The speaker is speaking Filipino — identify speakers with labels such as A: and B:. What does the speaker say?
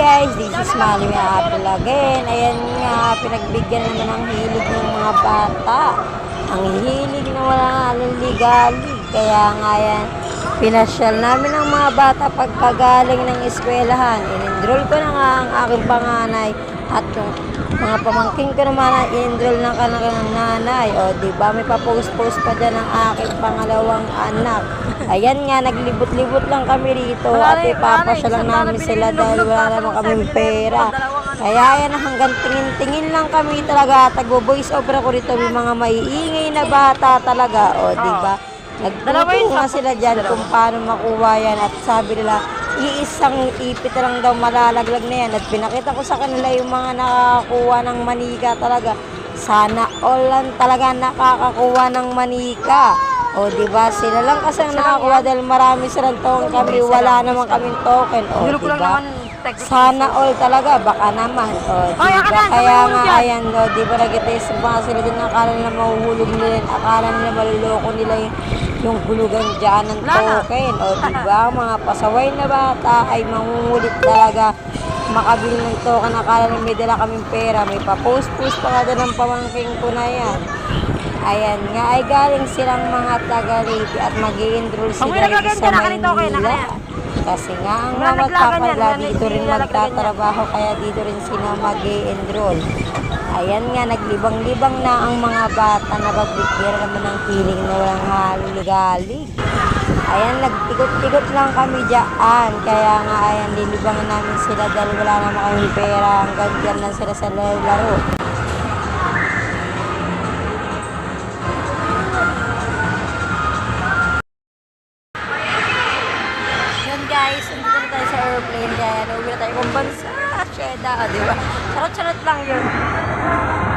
A: guys, this is Mali Apple again. Ayan nga, pinagbigyan naman ng hilig ng mga bata. Ang hilig na wala aliligalig. Kaya nga yan, pinasyal namin ng mga bata pagkagaling ng eskwelahan. In-enroll ko na nga ang aking panganay at yung mga pamangking ko naman ay in-enroll ng kanilang nanay. O, di ba may papost-post pa dyan ang aking pangalawang anak. Ayan nga, naglibot-libot lang kami rito at ipapasya lang namin sila dahil wala naman kaming pera. Kaya yan, hanggang tingin-tingin lang kami talaga. Tagbo-voice over ako rito. May mga maiingay na bata talaga. O, di ba? Nagtuturo nga sila dyan kung paano makuha yan. At sabi nila, iisang ipit na lang daw malalaglag na yan. At pinakita ko sa kanila yung mga nakakakuha ng manika talaga. Sana all lang talaga nakakakuha ng manika. O, di ba? Sila lang kasi ang nakakuha dahil marami silang token kami. Wala naman kaming token. O, di ba? Sana all talaga, baka naman. O, di
B: Ay,
A: ba? Kaya nga, ayan, o, di ba nag-test pa sila din, akala nila mahuhulog nila akala nila maluloko nila yung, yung hulugan dyan ng
B: na.
A: token. O, di ba? Mga pasaway na bata ay mangungulit talaga makabili ng token, akala nila may dala kaming pera, may pa-post-post pa doon ng pamangking ko na yan. Ayan nga, ay galing silang mga taga Leyte at mag enroll sila sa
B: na okay na
A: Maynila. Kasi nga, ang mga magpapala dito rin magtatrabaho, kaya dito rin sila mag enroll Ayan nga, naglibang-libang na ang mga bata na pagbibigyan naman ng feeling na walang haligalig. Ayan, nagtigot-tigot lang kami dyan. Kaya nga, ayan, lilibangan namin sila dahil wala naman kami pera. Hanggang dyan lang sila sa laro. Yun guys, nandito na tayo sa airplane. Kaya, uuwi na tayo kung bansa. Sheda, di ba? Charot-charot lang yun. Yeah.